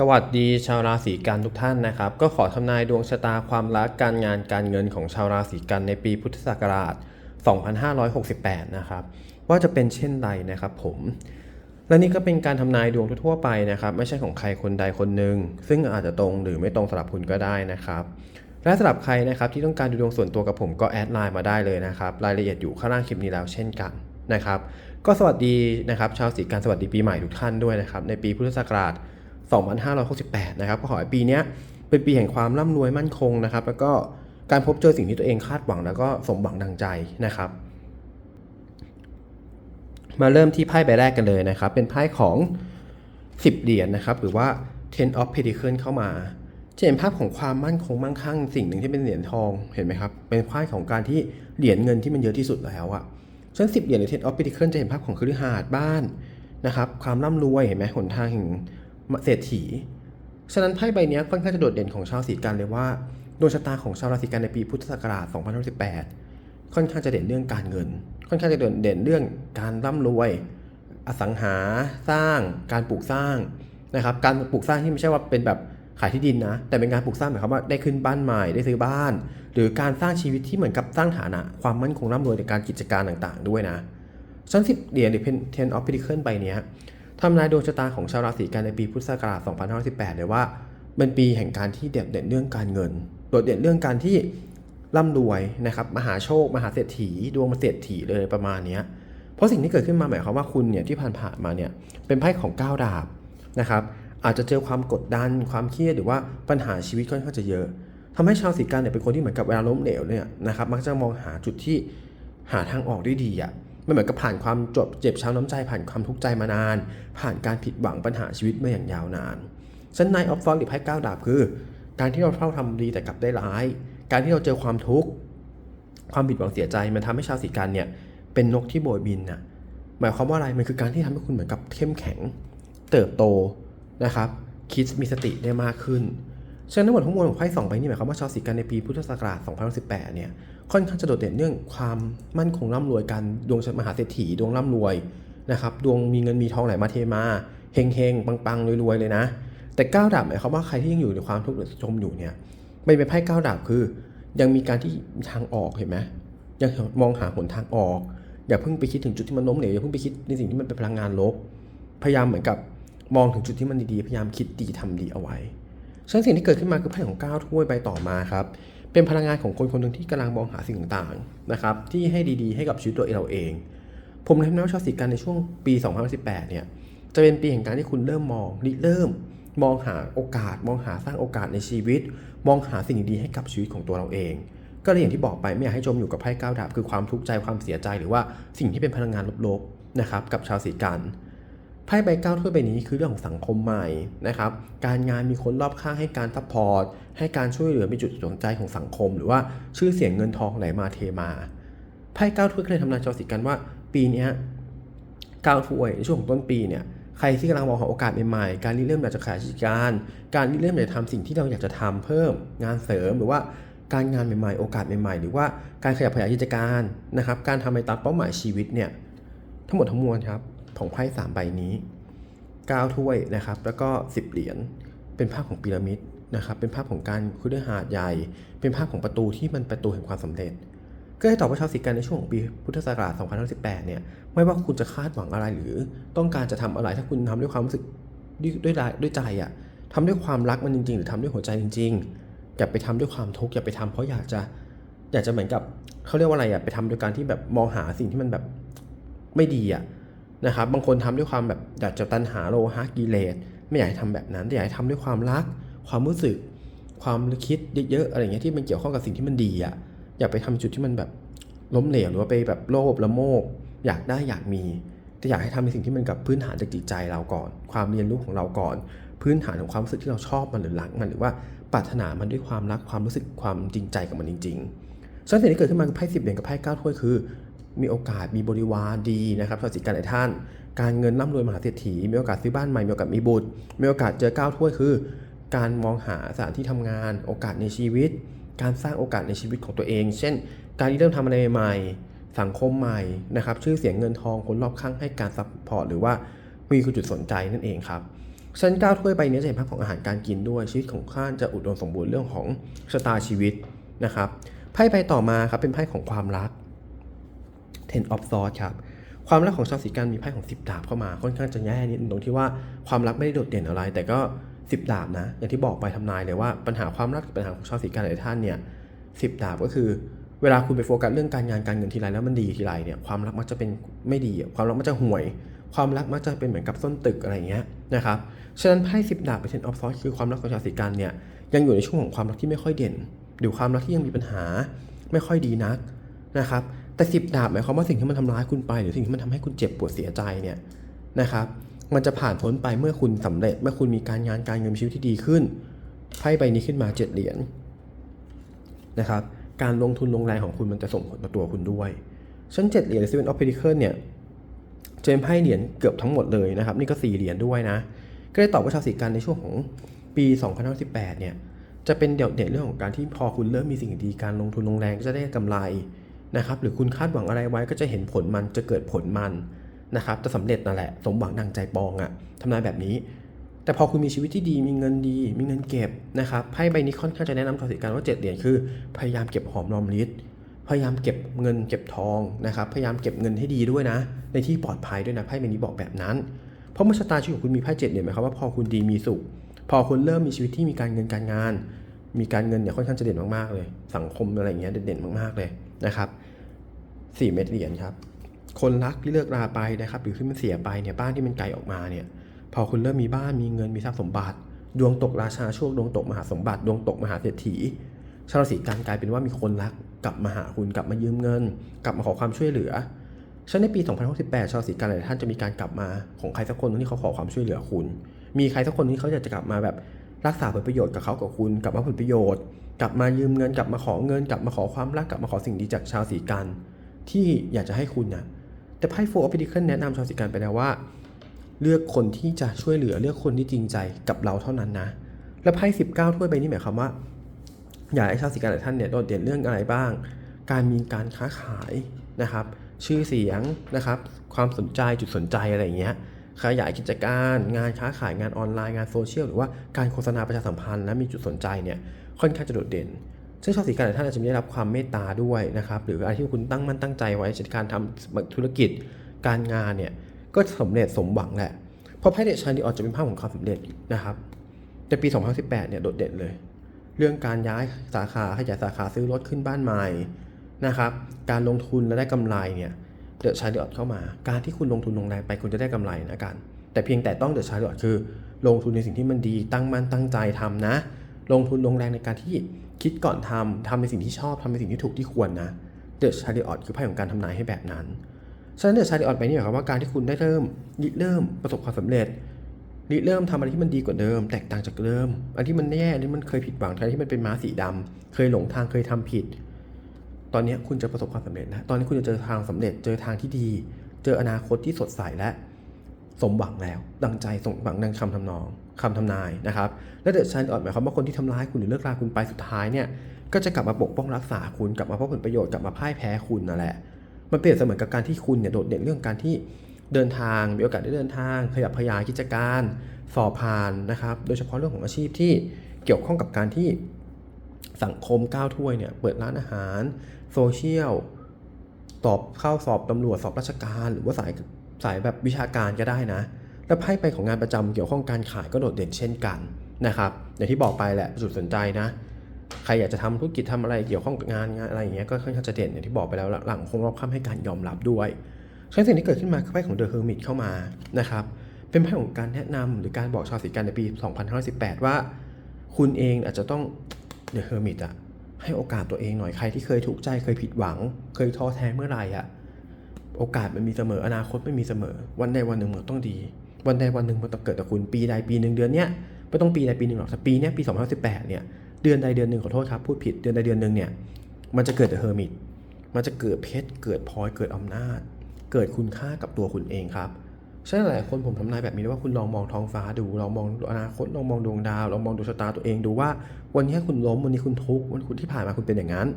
สวัสดีชาวราศีกันทุกท่านนะครับ ก็ขอทำนายดวงชะตาความรักการงานการเงินของชาวราศีกันในปีพุทธศักราช 2568 นะครับ ว่าจะเป็นเช่นไรนะครับผม และนี่ก็เป็นการทำนายดวงทั่วไปนะครับ ไม่ใช่ของใครคนใดคนหนึ่งซึ่งอาจจะตรงหรือไม่ตรงสำหรับคุณก็ได้นะครับ และสำหรับใครนะครับที่ต้องการดูดวงส่วนตัวกับผมก็แอดไลน์มาได้เลยนะครับ รายละเอียดอยู่ข้างล่างคลิปนี้แล้วเช่นกันนะครับ ก็สวัสดีนะครับ ชาวสีกันสวัสดีปีใหม่ทุกท่านด้วยนะครับในปีพุทธศักราช2568 นะครับก็ขอให้ปีนี้เป็นปีแห่งความร่ำรวยมั่นคงนะครับ แล้วก็การพบเจอสิ่งที่ตัวเองคาดหวังแล้วก็สมหวังดังใจนะครับ มาเริ่มที่ไพ่ใบแรกกันเลยนะครับ เป็นไพ่ของ 10 เหรียญนะครับ หรือว่า ten of pentacles เข้ามาจะเห็นภาพของความมั่นคงมั่งคั่งสิ่งหนึ่งที่เป็นเหรียญทองเห็นไหมครับ เป็นไพ่ของการที่เหรียญเงินที่มันเยอะที่สุดแล้วอะฉะนั้น10เหรียญหรือ ten of pentacles จะเห็นภาพของคฤหาสน์บ้านนะครับความร่ำรวยเห็นไหมหนทางแห่ง เศรษฐี ฉะนั้นไพ่ใบนี้ค่อนข้างจะโดดเด่นของชาวสีกันเลยว่าดวงชะตาของชาวราศีกันในปีพุทธศักราช2018 ค่อนข้างจะเด่นเรื่องการเงิน ค่อนข้างจะเด่นเด่นเรื่องการร่ำรวย อสังหาสร้าง การปลูกสร้างนะครับ การปลูกสร้างที่ไม่ใช่ว่าเป็นแบบขายที่ดินนะ แต่เป็นการปลูกสร้างหมายความว่าได้ขึ้นบ้านใหม่ได้ซื้อบ้าน หรือการสร้างชีวิตที่เหมือนกับสร้างฐานะ ความมั่นคงร่ำรวยในการกิจการต่างๆ ด้วยนะชั้นสิบเหรียญหรือเพนเทนออฟพิทิเคิลใบนี้ ทำนายดวงชะตาของชาวราศีกันในปีพุทธศักราช 2518 เลยว่าเป็นปีแห่งการที่เด่นเด่นเรื่องการเงิน โดดเด่นเรื่องการที่ร่ำรวยนะครับ มหาโชค มหาเศรษฐี ดวงมาเศรษฐีเลยประมาณนี้ เพราะสิ่งที่เกิดขึ้นมาหมายความว่าคุณเนี่ยที่ผ่านๆมาเนี่ยเป็นไพ่ของก้าวดาบนะครับ อาจจะเจอความกดดัน ความเครียดหรือว่าปัญหาชีวิตค่อนข้างจะเยอะทำให้ชาวสีกันเนี่ยเป็นคนที่เหมือนกับเวลาล้มเหลวเนี่ยนะครับ มักจะมองหาจุดที่หาทางออกได้ดีอะ่ะ มันเหมือนกับผ่านความจบเจ็บช้ำน้ำใจผ่านความทุกข์ใจมานาน ผ่านการผิดหวังปัญหาชีวิตมาอย่างยาวนานฉันนายออฟฟอนหรือไพ่ก้าวดาบคือ การที่เราเท่าทำดีแต่กลับได้ร้าย การที่เราเจอความทุกข์ความผิดหวังเสียใจมันทำให้ชาวสีกันเนี่ยเป็นนกที่โบยบินน่ะหมายความว่าอะไรมันคือการที่ทำให้คุณเหมือนกับเข้มแข็ง เติบโตนะครับคิดมีสติได้มากขึ้นฉะนั้นทั้งหมดทั้งมวลของไพ่สองใบนี้หมายความว่าชาวสีกันในปีพุทธศักราช 2018 เนี่ย ค่อนข้างจะโดดเด่นเรื่องความมั่นคงร่ำรวยกันดวงมหาเศรษฐีดวงร่ำรวยนะครับดวงมีเงินมีทองไหลมาเทมาเฮงเฮงปังปังรวยๆเลยนะ แต่ก้าวดาบหมายความว่าใครที่ยังอยู่ในความทุกข์หรือจมอยู่เนี่ยไม่เป็นไพ่ก้าวดาบคือ ยังมีการที่ทางออกเห็นไหมยังมองหาหนทางออก อย่าเพิ่งไปคิดถึงจุดที่มันล้มเหลวอย่าเพิ่งไปคิดในสิ่งที่มันเป็นพลังงานลบ พยายามเหมือนกับมองถึงจุดที่มันดีๆพยายามคิดดีทำดีเอาไว้ฉะนั้นสิ่งที่เกิดขึ้นมาคือไพ่ของก้าวถ้วยใบต่อมาครับ เป็นพลังงานของคนคนหนึ่งที่กำลังมองหาสิ่งต่างๆนะครับที่ให้ดีๆให้กับชีวิตตัวเราเอง ผมเลยทำให้ชาวสีกันในช่วงปี 2018 เนี่ยจะเป็นปีแห่งการที่คุณเริ่มมองริเริ่ม มองหาโอกาส มองหาสร้างโอกาสในชีวิต มองหาสิ่งดีๆให้กับชีวิตของตัวเราเอง ก็เลยอย่างที่บอกไปไม่อยากให้จมอยู่กับไพ่ก้าวดาบคือความทุกข์ใจความเสียใจหรือว่าสิ่งที่เป็นพลังงานลบๆนะครับกับชาวสีกัน ไพ่ใบเก้าถ้วยใบนี้คือเรื่องของสังคมใหม่นะครับ การงานมีคนรอบข้างให้การซัพพอร์ต ให้การช่วยเหลือมีจุดสนใจของสังคม หรือว่าชื่อเสียงเงินทองไหลมาเทมา ไพ่เก้าถ้วยเลยทำนายชาวสีกันว่า ปีนี้เก้าถ้วยในช่วงต้นปีเนี่ย ใครที่กำลังมองหาโอกาสใหม่ๆ การเริ่มอยากจะขายกิจการ การเริ่มอยากจะทำสิ่งที่เราอยากจะทำเพิ่ม งานเสริมหรือว่าการงานใหม่ๆ โอกาสใหม่ๆ หรือว่าการขยับขยายกิจการนะครับ การทำไปตามเป้าหมายชีวิตเนี่ย ทั้งหมดทั้งมวลครับ ของไพ่สามใบนี้ 9 ถ้วยนะครับ แล้วก็ 10 เหรียญเป็นภาพของพีระมิดนะครับ เป็นภาพของการคุดหาดใหญ่ เป็นภาพของประตูที่มันประตูแห่งความสำเร็จ ก็ให้ตอบว่าชาวสิกันในช่วงของปีพุทธศักราช2018เนี่ยไม่ว่าคุณจะคาดหวังอะไรหรือต้องการจะทำอะไรถ้าคุณทำด้วยความรู้สึกด้วยด้วยด้วยใจอะทำด้วยความรักมันจริง ๆ หรือทำด้วยหัวใจจริง ๆ อย่าไปทำด้วยความทุกข์อย่าไปทำเพราะอยากจะอยากจะเหมือนกับเขาเรียกว่าอะไรอะไปทำโดยการที่แบบมองหาสิ่งที่มันแบบไม่ดีอะ นะครับบางคนทำด้วยความแบบอยากจะตันหาโลหะกิเลสไม่อยากให้ทำแบบนั้นแต่อยากทำด้วยความรัก ความรู้สึก ความคิดเยอะๆอะไรเงี้ยที่มันเกี่ยวข้องกับสิ่งที่มันดีอะอย่าไปทำจุดที่มันแบบล้มเหลวหรือว่าไปแบบโลภละโมบอยากได้อยากมีแต่อยากให้ทำในสิ่งที่มันกับพื้นฐานจากจิตใจเราก่อน ความเรียนรู้ของเราก่อน พื้นฐานของความรู้สึกที่เราชอบมันหรือรักมันหรือว่าปรารถนามันด้วยความรักความรู้สึกความจริงใจกับมันจริงๆฉะนั้นสิ่งที่เกิดขึ้นมาคือไพ่สิบเหรียญกับไพ่เก้าถ้วยคือ มีโอกาสมีบริวารดีนะครับสวัสดิการหลายท่าน การเงินร่ำรวยมหาเศรษฐี มีโอกาสซื้อบ้านใหม่ มีโอกาสมีบุตร มีโอกาสเจอก้าวถ้วยคือ การมองหาสถานที่ทำงาน โอกาสในชีวิต การสร้างโอกาสในชีวิตของตัวเอง เช่น การที่เริ่มทำอะไรใหม่ๆสังคมใหม่นะครับ ชื่อเสียงเงินทองคนรอบข้างให้การซัพพอร์ตหรือว่ามีจุดสนใจนั่นเองครับชั้นเก้าถ้วยใบนี้จะเห็นภาพของอาหารการกินด้วยชีวิตของข้านจะอุดมสมบูรณ์เรื่องของชะตาชีวิตนะครับไพ่ใบต่อมาครับเป็นไพ่ของความรัก Ten of Swords ครับความรักของชาวสีกันมีไพ่ของ 10 ดาบเข้ามาค่อนข้างจะแย่นิดนึงตรงที่ว่าความรักไม่ได้โดดเด่นอะไร แต่ก็ 10 ดาบนะ อย่างที่บอกไปทำนายเลยว่าปัญหาความรักปัญหาของชาวสีกันหลายท่านเนี่ยสิดาบก็คือ เวลาคุณไปโฟกัสเรื่องการงานการเงินทีไรแล้วมันดีทีไรเนี่ยความรักมักจะเป็นไม่ดีความรักมักจะห่วย ความรักมักจะเป็นเหมือนกับส้นตึกอะไรเงี้ยนะครับฉะนั้นไพ่สิบดาบเป็นเทนออฟซอสคือความรักของชาวสีกันเนี่ยยังอยู่ในช่วงของความรักที่ไม่ค่อยเด่นหรือความรักที่ยังมีปัญหาไม่ค่อยดีนักนะครับ แต่สิบดาบหมายความว่าสิ่งที่มันทำร้ายคุณไป หรือสิ่งที่มันทำให้คุณเจ็บปวดเสียใจเนี่ยนะครับ มันจะผ่านพ้นไปเมื่อคุณสำเร็จ เมื่อคุณมีการงานการเงินชีวิตที่ดีขึ้นไพ่ใบนี้ขึ้นมาเจ็ดเหรียญนะครับ การลงทุนลงแรงของคุณมันจะส่งผลต่อตัวคุณด้วยชั้นเจ็ดเหรียญ Seven of Pentacles เนี่ยเจมไพ่เหรียญเกือบทั้งหมดเลยนะครับ นี่ก็สี่เหรียญด้วยนะ ก็ได้ตอบว่าชาวสีกันในช่วงของปี2018เนี่ยจะเป็นเด่นเด่นเรื่องของการที่พอคุณเริ่มมีสิ่งดีการลงทุนลงแรงก็จะได้กำไร นะครับ หรือคุณคาดหวังอะไรไว้ก็จะเห็นผลมันจะเกิดผลมันนะครับจะสำเร็จนั่นแหละ สมหวังดังใจปองอะทำนายแบบนี้ แต่พอคุณมีชีวิตที่ดีมีเงินดี มีเงินเก็บนะครับไพ่ใบนี้ค่อนข้างจะแนะนำชาวสีกันว่าเจ็ดเหรียญคือ พยายามเก็บหอมรอมริบพยายามเก็บเงินเก็บทองนะครับ พยายามเก็บเงินให้ดีด้วยนะ ในที่ปลอดภัยด้วยนะไพ่ใบนี้บอกแบบนั้น เพราะเมื่อชะตาชีวิตของคุณมีไพ่เจ็ดเหรียญหมายความว่าพอคุณดีมีสุข พอคุณเริ่มมีชีวิตที่มีการเงินการงาน มีการเงินเนี่ยค่อนข้างจะเด่นมากๆเลย สังคมอะไรอย่างเงี้ยเด่นๆมากๆเลย นะครับสี่เม็ดเหรียญครับ คนรักที่เลิกราไปนะครับ หรือที่มันเสียไปเนี่ยบ้านที่มันไกลออกมาเนี่ย พอคุณเริ่มมีบ้านมีเงินมีทรัพย์สมบัติ ดวงตกราชาโชคดวงตกมหาสมบัติ ดวงตกมหาเศรษฐีชาวราศีกันกลายเป็นว่ามีคนรักกลับมาหาคุณกลับมายืมเงิน กลับมาขอความช่วยเหลือฉะนั้นในปี2068ชาวราศีกันหลายท่านจะมีการกลับมาของใครสักคนที่เขาขอความช่วยเหลือคุณ มีใครสักคนที่เขาอยากจะกลับมาแบบรักษาผลประโยชน์กับเขากับคุณกลับมาผลประโยชน์ กลับมายืมเงินกลับมาขอเงิน กลับมาขอความรักกลับมาขอสิ่งดีจากชาวสีกัน ที่อยากจะให้คุณนะแต่ไพ่โฟร์ออฟพิเคิลแนะนำชาวสีกันไปแล้วว่า เลือกคนที่จะช่วยเหลือเลือกคนที่จริงใจกับเราเท่านั้นนะ และไพ่สิบเก้าถ้วยใบนี้หมายความว่า อยากให้ชาวสีกันหลายท่านเนี่ยโดดเด่นเรื่องอะไรบ้าง การมีการค้าขายนะครับ ชื่อเสียงนะครับ ความสนใจจุดสนใจอะไรอย่างเงี้ยขยายกิจการ งานค้าขายงานออนไลน์งานโซเชียลหรือว่าการโฆษณาประชาสัมพันธ์และมีจุดสนใจเนี่ย ค่อนข้างจะโดดเด่น ซึ่งชาวสีกันหลายท่านอาจจะไม่ได้รับความเมตตาด้วยนะครับหรืออะไรที่คุณตั้งมั่นตั้งใจไว้ในการทำธุรกิจการงานเนี่ยก็สำเร็จสมหวังแหละเพราะไพ่เดชชันดีออนจะเป็นภาพของความสำเร็จนะครับแต่ปี 2018 เนี่ยโดดเด่นเลย เรื่องการย้ายสาขาขยายสาขาซื้อรถขึ้นบ้านใหม่นะครับการลงทุนและได้กำไรเนี่ยเดอะชาร์ลอตเข้ามา การที่คุณลงทุนลงแรงไปคุณจะได้กำไรนะกัน แต่เพียงแต่ต้องเดอะชาร์ลอตคือ ลงทุนในสิ่งที่มันดีตั้งมั่นตั้งใจทำนะ ลงทุนลงแรงในการที่คิดก่อนทำทำในสิ่งที่ชอบทำในสิ่งที่ถูกที่ควรนะเดอะชาร์ลอตคือไพ่ของการทำนายให้แบบนั้น ฉะนั้นเดอะชาร์ลอตไปนี่หมายความว่าการที่คุณได้เริ่มริเริ่มประสบความสำเร็จริเริ่มทำอะไรที่มันดีกว่าเดิม แตกต่างจากเดิม อันที่มันแย่อันที่มันเคยผิดหวังอันที่มันเป็นม้าสีดำเคยหลงทางเคยทำผิด ตอนนี้คุณจะประสบความสำเร็จแล้วตอนนี้คุณจะเจอทางสำเร็จเจอทางที่ดี เจออนาคตที่สดใสและ สมหวังแล้ว ดังใจสมหวังดังคำทำนองคำทำนายนะครับและเดอะชันออดหมายความว่าคนที่ทำร้ายคุณหรือเลิกราคุณไปสุดท้ายเนี่ยก็จะกลับมาปกป้องรักษาคุณกลับมาเพราะผลประโยชน์กลับมาพ่ายแพ้คุณนั่นแหละมันเปรียบเสมือนกับการที่คุณเนี่ยโดดเด่นเรื่องการที่เดินทางมีโอกาสได้เดินทาง ขยับขยายกิจการ สอบผ่านนะครับ โดยเฉพาะเรื่องของอาชีพที่เกี่ยวข้องกับการที่สังคมก้าวถ้วยเนี่ยเปิดร้านอาหาร โซเชียลสอบเข้าสอบตำรวจสอบราชการ หรือว่าสาย สายแบบวิชาการก็ได้นะ แล้วไพ่ไปของงานประจำเกี่ยวข้องการขายก็โดดเด่นเช่นกันนะครับอย่างที่บอกไปแหละจุดสนใจนะใครอยากจะทำธุรกิจทำอะไรเกี่ยวข้องกับงานงานอะไรอย่างเงี้ยก็ค่อนข้างจะเด่นอย่างที่บอกไปแล้วหลังคงรอบค่ำให้การยอมรับด้วยฉะนั้นสิ่งที่เกิดขึ้นมาคือไพ่ของเดอะเฮอร์มิตเข้ามานะครับเป็นไพ่ของการแนะนำหรือการบอกชาวสีกันในปี2518 ว่า คุณเองอาจจะต้องเดอะเฮอร์มิตอะให้โอกาสตัวเองหน่อยใครที่เคยถูกใจเคยผิดหวัง เคยท้อแท้เมื่อไหร่อะ โอกาสมันมีเสมออนาคตไม่มีเสมอ วันใดวันหนึ่งมันต้องดี วันใดวันหนึ่งมันต้องเกิดกับคุณปีใดปีหนึ่งเดือนเนี้ยไม่ต้องปีใดปีหนึ่งหรอกแต่ปีเนี้ยปี2018เนี่ยเดือนใดเดือนหนึ่งขอโทษครับพูดผิดเดือนใดเดือนหนึ่งเนี่ยมันจะเกิดเดอะเฮอร์มิตมันจะเกิดเพชรเกิดพลอยเกิดอำนาจ เกิดคุณค่ากับตัวคุณเองครับฉะนั้นหลายคนผมทำนายแบบนี้ว่าคุณลองมองท้องฟ้าดูลองมองอนาคตลองมองดวงดาวลองมองดวงชะตาตัวเองดูว่า วันนี้คุณล้มวันนี้คุณทุกข์วันคุณที่ผ่านมาคุณเป็นอย่างนั้น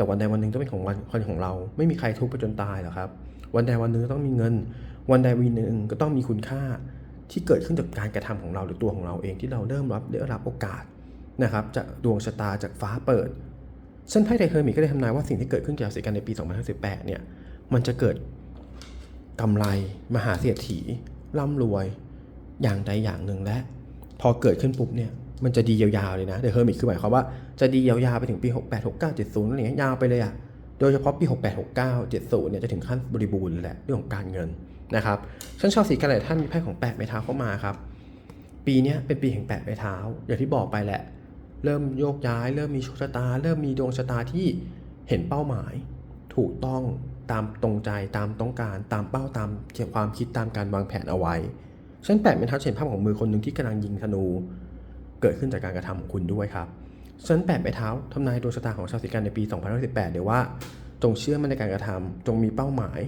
แต่วันใดวันหนึ่งต้องเป็นของวันคนของเรา ไม่มีใครทุกข์ไปจนตายหรอกครับ วันใดวันหนึ่งก็ต้องมีเงิน วันใดวันหนึ่งก็ต้องมีคุณค่าที่เกิดขึ้นจากการกระทำของเราหรือตัวของเราเองที่เราเริ่มรับได้รับโอกาสนะครับจากดวงชะตาจากฟ้าเปิดเส้นไพ่ไดเฮอร์มิตก็ได้ทำนายว่าสิ่งที่เกิดขึ้นจากสิกันในปี 2018 เนี่ย มันจะเกิดกำไรมหาเศรษฐีร่ำรวยอย่างใดอย่างหนึ่งและ พอเกิดขึ้นปุ๊บเนี่ย มันจะดียาวๆเลยนะเดอะเฮอร์มิตคือหมายความว่าจะดียาวๆไปถึงปี 68 69 70อะไรอย่างเงี้ยยาวไปเลยอะโดยเฉพาะปี 68 69 70เนี่ยจะถึงขั้นบริบูรณ์แหละเรื่องของการเงินนะครับฉันชอบสีกันหลายท่านมีไพ่ของแปดไม้เท้าเข้ามาครับ ปีนี้เป็นปีแห่งแปดไม้เท้า อย่างที่บอกไปแหละ เริ่มโยกย้าย เริ่มมีโชคชะตา เริ่มมีดวงชะตาที่เห็นเป้าหมาย ถูกต้องตามตรงใจตามต้องการ ตามเป้าตามความคิดตามการวางแผนเอาไว้ฉันแปดเป็นเท้าเห็นภาพของมือคนหนึ่งที่กำลังยิงธนู เกิดขึ้นจากการกระทำของคุณด้วยครับฉันแปดไปเท้าทำนายดวงชะตาของชาวสิกันในปี2018เดี๋ยวว่า จงเชื่อมั่นในการกระทำจงมีเป้าหมาย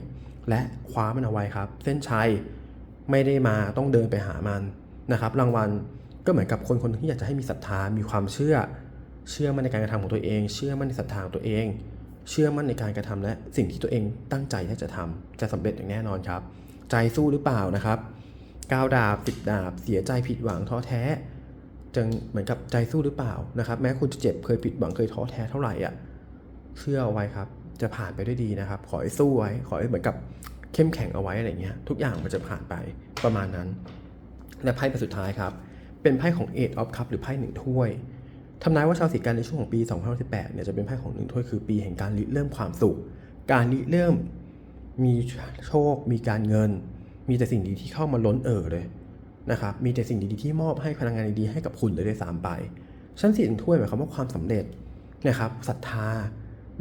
และคว้ามันเอาไว้ครับ เส้นชัยไม่ได้มาต้องเดินไปหามันนะครับรางวัลก็เหมือนกับคนคนหนึ่งที่อยากจะให้มีศรัทธามีความเชื่อ เชื่อมั่นในการกระทำของตัวเอง เชื่อมั่นในศรัทธาของตัวเอง เชื่อมั่นในการกระทำและสิ่งที่ตัวเองตั้งใจที่จะทำจะสำเร็จอย่างแน่นอนครับ ใจสู้หรือเปล่านะครับก้าวดาบติดดาบ เสียใจผิดหวังท้อแท้ จึงเหมือนกับใจสู้หรือเปล่านะครับ แม้คุณจะเจ็บเคยผิดหวังเคยท้อแท้เท่าไหร่อะเชื่อเอาไว้ครับ จะผ่านไปด้วยดีนะครับ ขอให้สู้ไว้ ขอให้เหมือนกับเข้มแข็งเอาไว้อะไรเงี้ย ทุกอย่างมันจะผ่านไปประมาณนั้น และไพ่ใบสุดท้ายครับ เป็นไพ่ของ Eight of Cup หรือไพ่หนึ่งถ้วยทำนายว่าชาวสิกันในช่วงของปี 2018เนี่ยจะเป็นไพ่ของหนึ่งถ้วยคือปีแห่งการริเริ่มความสุข การริเริ่มมีโชค มีการเงิน มีแต่สิ่งดีที่เข้ามาล้นเอ่อเลย นะครับมีแต่สิ่งดีๆที่มอบให้พลังงานดีๆให้กับคุณเลยด้วยซ้ำไปชั้นสี่ถึงถ้วยหมายความว่าความสำเร็จนะครับศรัทธา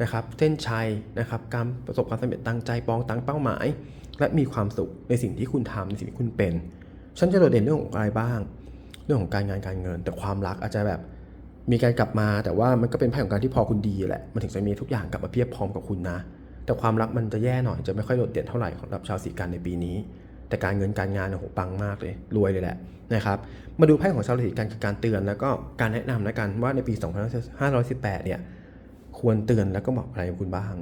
นะครับเส้นชัยนะครับการประสบความสำเร็จตั้งใจปองตั้งเป้าหมาย และมีความสุขในสิ่งที่คุณทำในสิ่งที่คุณเป็นฉันจะโดดเด่นเรื่องของอะไรบ้าง เรื่องของการงานการเงิน แต่ความรักอาจจะแบบมีการกลับมาแต่ว่ามันก็เป็นไพ่ของการที่พอคุณดีแหละมันถึงจะมีทุกอย่างกลับมาเพียบพร้อมกับคุณนะ แต่ความรักมันจะแย่หน่อยจะไม่ค่อยโดดเด่นเท่าไหร่ของรับชาวสีกันในปีนี้ แต่การเงินการงานโอ้โหปังมากเลย รวยเลยแหละนะครับ มาดูไพ่ของชาวราศีกันคือการเตือนแล้วก็การแนะนำแล้วกันว่าในปี 2518 เนี่ยควรเตือนแล้วก็บอกอะไรคุณบ้าง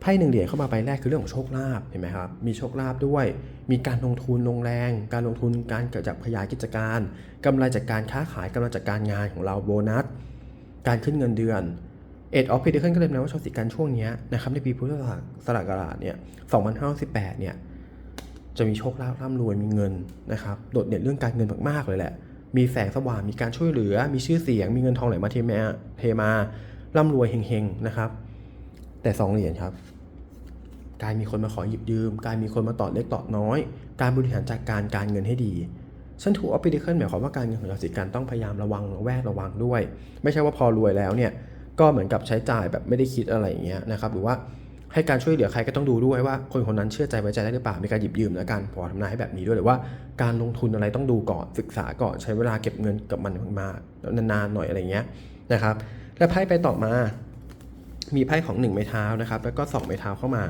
ไพ่หนึ่งเหรียญเข้ามาใบแรกคือเรื่องของโชคลาภเห็นไหมครับ มีโชคลาภด้วย มีการลงทุนลงแรง การลงทุนการเกิดจากขยายกิจการกำไรจากการค้าขายกำไรจากการงานของเราโบนัส การขึ้นเงินเดือนเอ็ดออฟเพดเคิลก็เลยแปลว่าชาวสิกันช่วงนี้นะครับในปีพุทธศักราชเนี่ย 2518 เนี่ย จะมีโชคลาภร่ำรวยมีเงินนะครับโดดเด่นเรื่องการเงินมากๆเลยแหละ มีแสงสว่างมีการช่วยเหลือ มีชื่อเสียง มีเงินทองไหลมาเทมาเทมาร่ำรวยเฮงๆนะครับ แต่สองเหรียญครับ การมีคนมาขอหยิบยืม การมีคนมาต่อเล็กต่อน้อย การบริหารจัดการการเงินให้ดีฉันถูกออฟฟิเดเคิลหมายความว่าการเงินของราศีกันต้องพยายามระวังระแวดระวังด้วย ไม่ใช่ว่าพอรวยแล้วเนี่ยก็เหมือนกับใช้จ่ายแบบไม่ได้คิดอะไรอย่างเงี้ยนะครับหรือว่า ให้การช่วยเหลือใครก็ต้องดูด้วยว่า คนคนนั้นเชื่อใจไว้ใจได้หรือเปล่ามีการหยิบยืมและการพอทำนายให้แบบนี้ด้วยหรือว่าการลงทุนอะไรต้องดูก่อนศึกษาก่อนใช้เวลาเก็บเงินกับมันมานานๆหน่อยอะไรเงี้ยนะครับ และไพ่ไปต่อมา มีไพ่ของ1ไม้เท้านะครับ แล้วก็2ไม้เท้าเข้ามา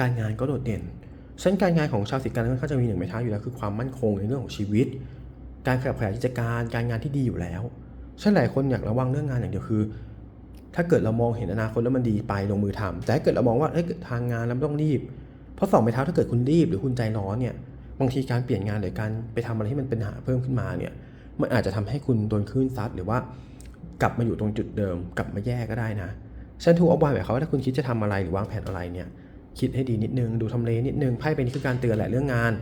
การงานก็โดดเด่นเช่นการงานของชาวสิกันก็จะมีหนึ่งไม้เท้าอยู่แล้วคือความมั่นคงในเรื่องของชีวิต การขยับขยายกิจการการงานที่ดีอยู่แล้วเช่นหลายคนอยากระวังเรื่องงานอย่างเดียวคือ ถ้าเกิดเรามองเห็นอนาคตแล้วมันดีไปลงมือทำแต่ถ้าเกิดเรามองว่าเอ้ยทางงานแล้วต้องรีบ เพราะสองไม้เท้าถ้าเกิดคุณรีบหรือคุณใจร้อนเนี่ยบางทีการเปลี่ยนงานหรือการไปทำอะไรที่มันเป็นหาเพิ่มขึ้นมาเนี่ยมันอาจจะทำให้คุณโดนคลื่นซัดหรือว่ากลับมาอยู่ตรงจุดเดิม กลับมาแย่ก็ได้นะฉันถูกเอาไว้หมายควาว่าถ้าคุณคิดจะทำอะไรหรือวางแผนอะไรเนี่ยคิดให้ดีนิดนึง ดูทำเลนิดนึงไพ่เป็นคือการเตือนแหละเรื่องงาน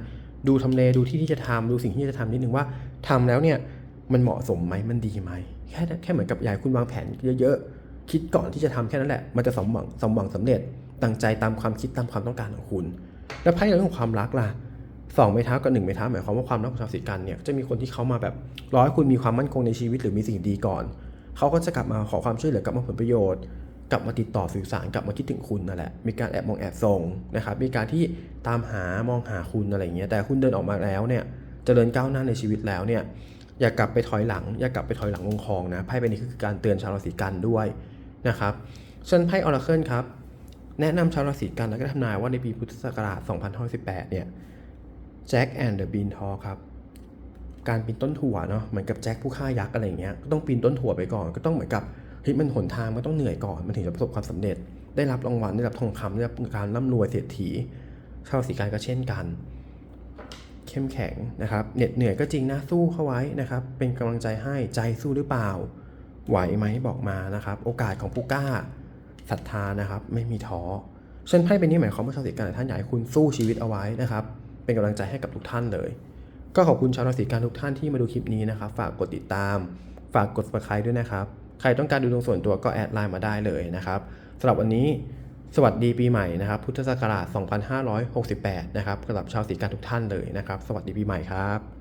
ดูทำเลดูที่ที่จะทำดูสิ่งที่จะทำนิดนึงว่าทำแล้วเนี่ยมันเหมาะสมไหมมันดีไหมแค่แค่เหมือนกับอยากให้คุณวางแผนเยอะๆ คิดก่อนที่จะทำแค่นั้นแหละ มันจะสมหวังสมหวังสำเร็จตั้งใจตามความคิดตามความต้องการของคุณ แล้วไพ่เรื่องของความรักล่ะสองไม้เท้ากับหนึ่งไม้เท้าหมายความว่าความรักของชาวสีกันเนี่ยจะมีคนที่เขามาแบบรอให้คุณมีความมั่นคงในชีวิตหรือมีสิ่งดีก่อน เขาก็จะกลับมาขอความช่วยเหลือกลับมาผลประโยชน์ กลับมาติดต่อสื่อสารกลับมาคิดถึงคุณนั่นแหละ มีการแอบมองแอบส่งนะครับมีการที่ตามหามองหาคุณอะไรอย่างเงี้ยแต่คุณเดินออกมาแล้วเนี่ยจเจริญก้าวหน้าในชีวิตแล้วเนี่ยอย่ากลับไปถอยหลัง อย่ากลับไปถอยหลังลงคลองนะไพ่ใบนี้คือการเตือนชาวราศีกันด้วย นะครับส่นไพ่ออราเคิลครับ แนะนำชาวราศีกันแล้วก็ทำนายว่าในปีพุทธศักราช 2018 เนี่ยแจ็คแอนด์เดอะบีนทอครับการปีนต้นถั่วเนาะเหมือนกับแจ็คผู้ฆ่ายักษ์อะไรอย่างเงี้ยก็ต้องปีนต้นถั่วไปก่อนก็ต้องเหมือนกับเฮ้ยมันหนทางมันต้องเหนื่อยก่อนมันถึงจะประสบความสำเร็จ ได้รับรางวัลได้รับทองคำได้รับการร่ำรวยเศรษฐีชาวราศีกันก็เช่นกัน เข้มแข็งนะครับเหน็ดเหนื่อยก็จริงนะสู้เข้าไว้นะครับเป็นกำลังใจให้ใจสู้หรือเปล่า ไหวไหมบอกมานะครับ โอกาสของผู้กล้าศรัทธานะครับ ไม่มีท้อเช่นไพ่เป็นนี้หมายความว่าชาวราศีกันหลายท่านอยากให้คุณสู้ชีวิตเอาไว้นะครับ เป็นกำลังใจให้กับทุกท่านเลย ก็ขอบคุณชาวราศีกันทุกท่านที่มาดูคลิปนี้นะครับ ฝากกดติดตาม ฝากกด subscribe ด้วยนะครับ ใครต้องการดูดวงส่วนตัวก็แอดไลน์มาได้เลยนะครับสำหรับวันนี้สวัสดีปีใหม่นะครับ พุทธศักราช 2568 นะครับสำหรับชาวสีกันทุกท่านเลยนะครับ สวัสดีปีใหม่ครับ